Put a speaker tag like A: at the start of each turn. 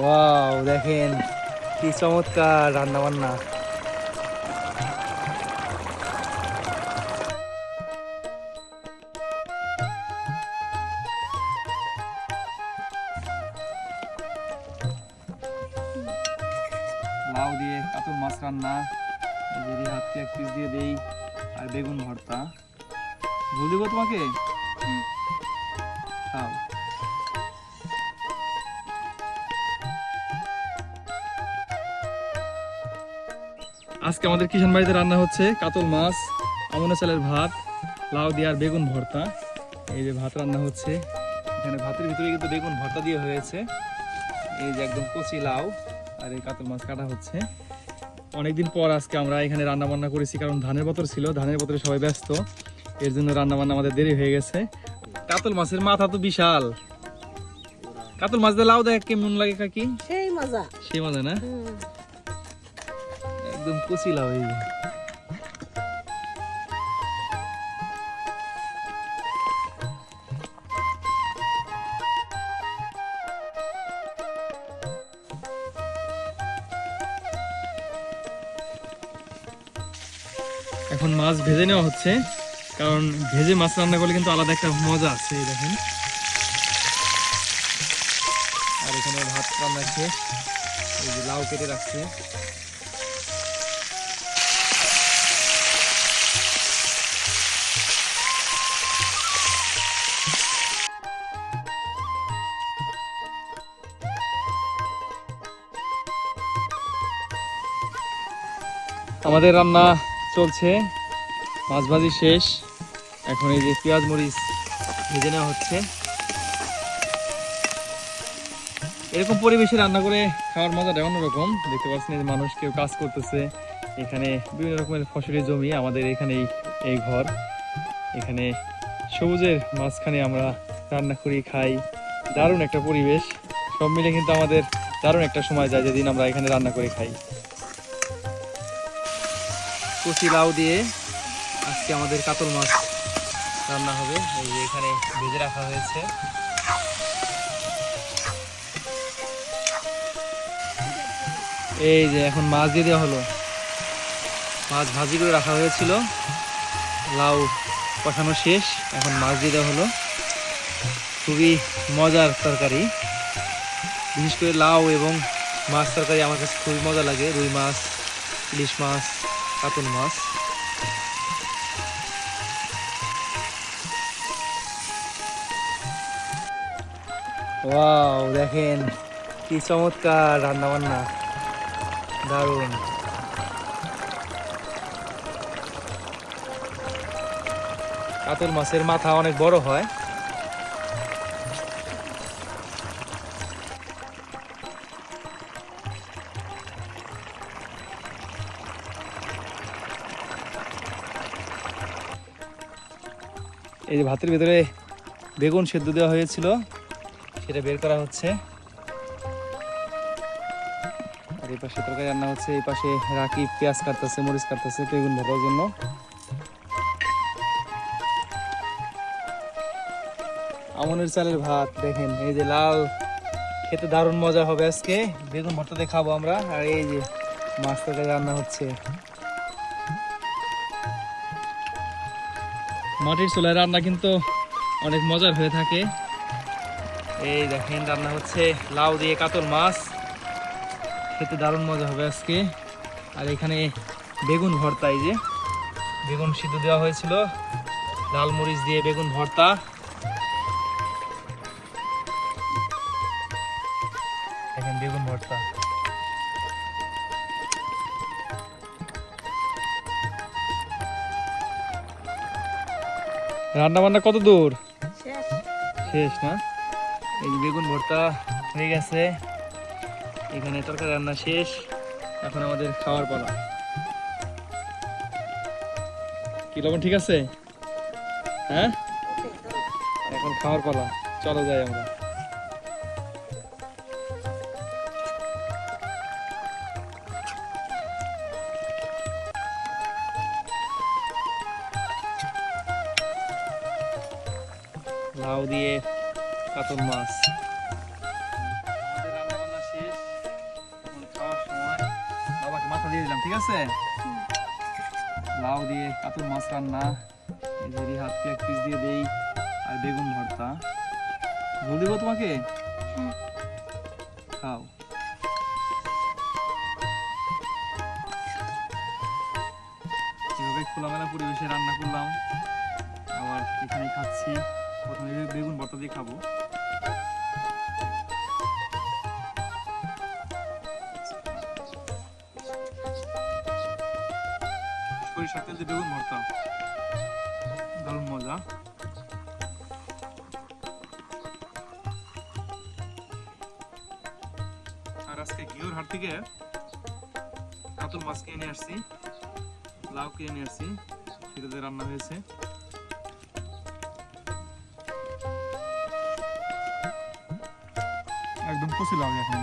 A: Wow দেখেন, কি চমৎকার রান্না বান্না লাউ দিয়ে কাতল মাছ রান্না, এই যে এক পিস দিয়ে দেই, আর বেগুন ভর্তা। ঝোল দিব তোমাকে? খাও। আজকে আমাদের কিষান বাড়িতে রান্না হচ্ছে কাতল মাছ আমনা চালের ভাত লাউ দিয়ে আর বেগুন ভর্তা। এই যে ভাত রান্না হচ্ছে। এখানে ভাতের ভিতরে কিন্তু বেগুন ভর্তা দিয়ে হয়েছে। এই যে একদম কচি লাউ আর এই কাতল মাছ কাটা হচ্ছে। অনেকদিন পর আজকে আমরা এখানে রান্না বান্না করেছি কারণ ধানের বতর ছিল ধানের বতরে সবাই ব্যস্ত। এর জন্য রান্না বান্না আমাদের দেরি হয়ে গেছে। কাতল মাছের মাথা তো বিশাল। কাতল মাছ দিয়ে লাউ দেখ কেমন লাগে কাকি?
B: সেই মজা।
A: সেই মজা না? একদম কচি লাউ এই যে। এখন মাছ ভেজে নেওয়া হচ্ছে, কারণ ভেজে মাছ রান্না করলে কিন্তু আলাদা একটা মজা আছে দেখেন আর এখানে ভাত রান্না শেষ এই যে লাউ কেটে রাখছে আমাদের রান্না চলছে, মাছ ভাজি শেষ। এখন এই যে পেঁয়াজ মরিচ ভেজে নেওয়া হচ্ছে। এরকম পরিবেশে রান্না করে খাওয়ার মজাটা অন্যরকম। দেখতে পাচ্ছেন যে মানুষ কেউ কাজ করতেছে। এখানে বিভিন্ন রকমের ফসলের জমি আমাদের এখানে এই- এই ঘর। এখানে সবুজের মাঝখানে আমরা রান্না করি, খাই। দারুণ একটা পরিবেশ। সব মিলে কিন্তু আমাদের দারুণ একটা সময় যায় যেদিন আমরা এখানে রান্না করে খাই। কচি লাউ দিয়ে আজকে আমাদের কাতল মাছ রান্না হবে। এই যে এখানে ভেজে রাখা হয়েছে। এই যে এখন মাছ দিয়ে দেওয়া হলো। মাছ ভাজি করে রাখা হয়েছিল। লাউ কষানো শেষ। এখন মাছ দিয়ে দেওয়া হলো। খুবই মজার তরকারি। বিশেষ করে লাউ এবং মাছ তরকারি আমার কাছে খুবই মজা লাগে। রুই মাছ, ইলিশ মাছ কাতল মাছ। ওয়াও দেখেন কি চমৎকার রান্না বান্না দারুণ। কাতল মাছের মাথা অনেক বড় হয়। এই যে ভাতের ভিতরে বেগুন সেদ্ধ দেওয়া হয়েছিল, সেটা বের করা হচ্ছে। আর এই পাশে তরকারি রান্না হচ্ছে, এই পাশে রাকি পেঁয়াজ কাটতেছে, মরিচ কাটতেছে, বেগুন ভাজার জন্য। আমনের চালের ভাত, দেখেন, এই যে লাল, খেতে দারুণ মজা হবে আজকে। বেগুন ভর্তা দিয়ে খাব আমরা, আর এই যে মাছ তরকারি রান্না হচ্ছে। মাটির চুলায় রান্না কিন্তু অনেক মজার হয়ে থাকে। এই দেখেন, রান্না হচ্ছে লাউ দিয়ে কাতল মাছ। খেতে দারুণ মজা হবে আজকে। আর এখানে বেগুন ভর্তা এই যে, বেগুন সিদ্ধ দেওয়া হয়েছিল। লাল মরিচ দিয়ে বেগুন ভর্তা। দেখেন বেগুন ভর্তা। রান্না বান্না কত দূর?
B: শেষ।
A: না? এই বেগুন ভর্তা হয়ে গেছে। এখানে তরকারি রান্না শেষ। এখন আমাদের খাওয়ার পালা। কি রকম ঠিক আছে? হ্যাঁ? এখন খাওয়ার পালা। চলো যাই আমরা। লাউ দিয়ে কাতল মাছ। দিয়ে দিলাম ঠিক আছে? লাউ দিয়ে কাতল মাছ রান্না। এই হাতকে এক পিস দিয়ে দেই আর বেগুন ভর্তা। ঝোল দেবো তোমাকে?
B: হ্যাঁ।
A: খাও। যেভাবে খোলামেলা পরিবেশে রান্না করলাম। আবার এখানে খাচ্ছি। প্রথমে বেগুন ভর্তা দিয়ে খাব। সরিষার তেল দিয়ে বেগুন ভর্তা। দারুণ মজা। আর আজকে ঘিওর হাট থেকে কাতল মাছ কিনে আসছি, লাউ কিনে নিয়ে আসছি সেটা দিয়ে রান্না হয়েছে। একদম কচি লাউ এখন।